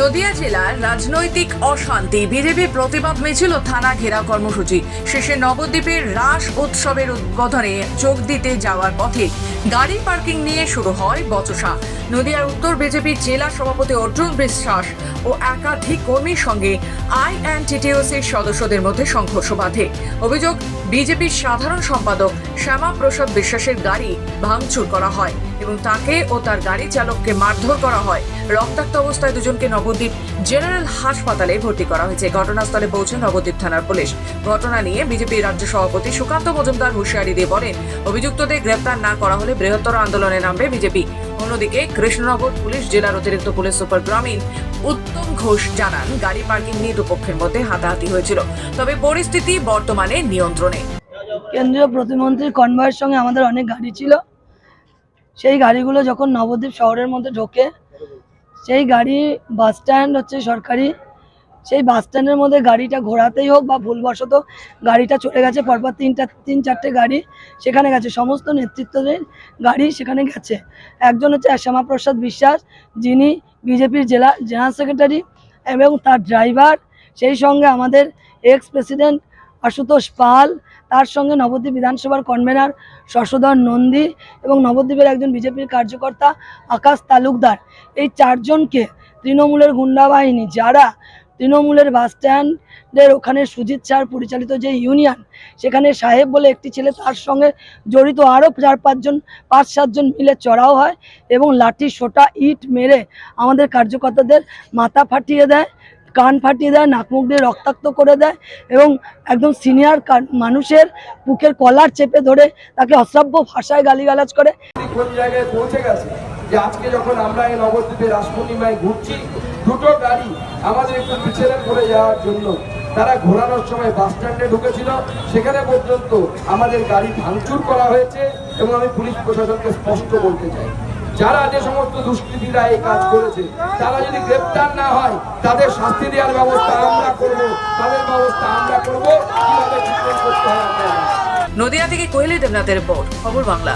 নদিয়া জেলার রাজনৈতিক অশান্তি। বিজেপি প্রতিবাদ মিছিল ও থানা ঘেরা কর্মসূচি। শেষে নবদ্বীপের রাস উৎসবের উদ্বোধনে যোগ দিতে যাওয়ার পথে গাড়ি পার্কিং নিয়ে শুরু হয় বচসা। নদিয়ার উত্তর বিজেপির জেলা সভাপতি অর্জুন বিশ্বাস ও একাধিক কর্মীর সঙ্গে আই অ্যান্ড টিটিওসির সদস্যদের মধ্যে সংঘর্ষ বাধে। অভিযোগ, বিজেপির সাধারণ সম্পাদক শ্যামা প্রসাদ বিশ্বাসের গাড়ি ভাঙচুর করা হয় এবং তাকে ও তার গাড়ি চালককে মারধর করা হয়। রক্তাক্ত অবস্থায় দুজনকে নবদ্বীপ জেনারেল হাসপাতালে ভর্তি করা হয়েছে। ঘটনাস্থলে পৌঁছে নবদ্বীপ থানার পুলিশ ঘটনা নিয়ে বিজেপি রাজ্য সভাপতি সুকান্ত মজুমদার হুঁশিয়ারি দিয়ে বলেন, অভিযুক্তদের গ্রেপ্তার না করা হলে বৃহত্তর আন্দোলনে নামবে বিজেপি। অন্যদিকে কৃষ্ণনগর পুলিশ জেলার অতিরিক্ত পুলিশ সুপার গ্রামীণ উত্তম ঘোষ জানান, গাড়ি পার্কিং নিয়ে দুপক্ষের মধ্যে হাতাহাতি হয়েছিল। তবে পরিস্থিতি বর্তমানে নিয়ন্ত্রণে। কেন্দ্রীয় প্রতিমন্ত্রীর কনভয়ের সঙ্গে আমাদের অনেক গাড়ি ছিল। সেই গাড়িগুলো যখন নবদ্বীপ শহরের মধ্যে ঢোকে, সেই গাড়ি বাস স্ট্যান্ড হচ্ছে সরকারি সেই বাস স্ট্যান্ডের মধ্যে গাড়িটা ঘোরাতেই হোক বা ভুলবশত গাড়িটা চলে গেছে, পরপর তিনটা, তিন চারটে গাড়ি সেখানে গেছে। সমস্ত নেতৃত্বদের গাড়ি সেখানে গেছে। একজন হচ্ছে শ্যামাপ্রসাদ বিশ্বাস, যিনি বিজেপির জেলা, জেনারেল সেক্রেটারি এবং তার ড্রাইভার। সেই সঙ্গে আমাদের এক্স প্রেসিডেন্ট আশুতোষ পাল, তার সঙ্গে নবদ্বীপ বিধানসভার কনভেনার শশধর নন্দী এবং নবদ্বীপের একজন বিজেপির কার্যকর্তা আকাশ তালুকদার। এই চারজনকে তৃণমূলের গুন্ডা বাহিনী, যারা তৃণমূলের বাস স্ট্যান্ডের ওখানে সুজিত স্যার পরিচালিত যে ইউনিয়ন, সেখানে সাহেব বলে একটি ছেলে, তার সঙ্গে জড়িত আরও চার পাঁচজন, পাঁচ সাতজন মিলে চড়াও হয় এবং লাঠি, সোটা, ইট মেরে আমাদের কার্যকর্তাদের মাথা ফাটিয়ে দেয়, কান ফাটিয়ে দেয়, নাক মুখ দিয়ে রক্তাক্ত করে দেয় এবং একদম সিনিয়র মানুষের বুকের কলার চেপে ধরে তাকে অশ্রাব্য ভাষায় গালিগালাজ করে। কোন জায়গায় পৌঁছে গেছে যে আজকে যখন আমরা এই নবদ্বীপে রাস ঘুরছি দুটো গাড়ি আমাদের একটু পিছনে পড়ে যাওয়ার জন্য। তারা ঘোরানোর সময় বাস স্ট্যান্ডে ঢুকেছিল। সেখানে পর্যন্ত আমাদের গাড়ি ভাঙচুর করা হয়েছে এবং আমি পুলিশ প্রশাসনকে স্পষ্ট বলতে চাই। যারা যে সমস্ত দুষ্কৃতীরা এই কাজ করেছে, তারা যদি গ্রেপ্তার না হয়, তাদের শাস্তি দেওয়ার ব্যবস্থা আমরা করব। তাদের ব্যবস্থা আমরা করব। কীভাবে নদিয়া থেকে কোয়েলি দেবনাথের রিপোর্ট, খবর বাংলা।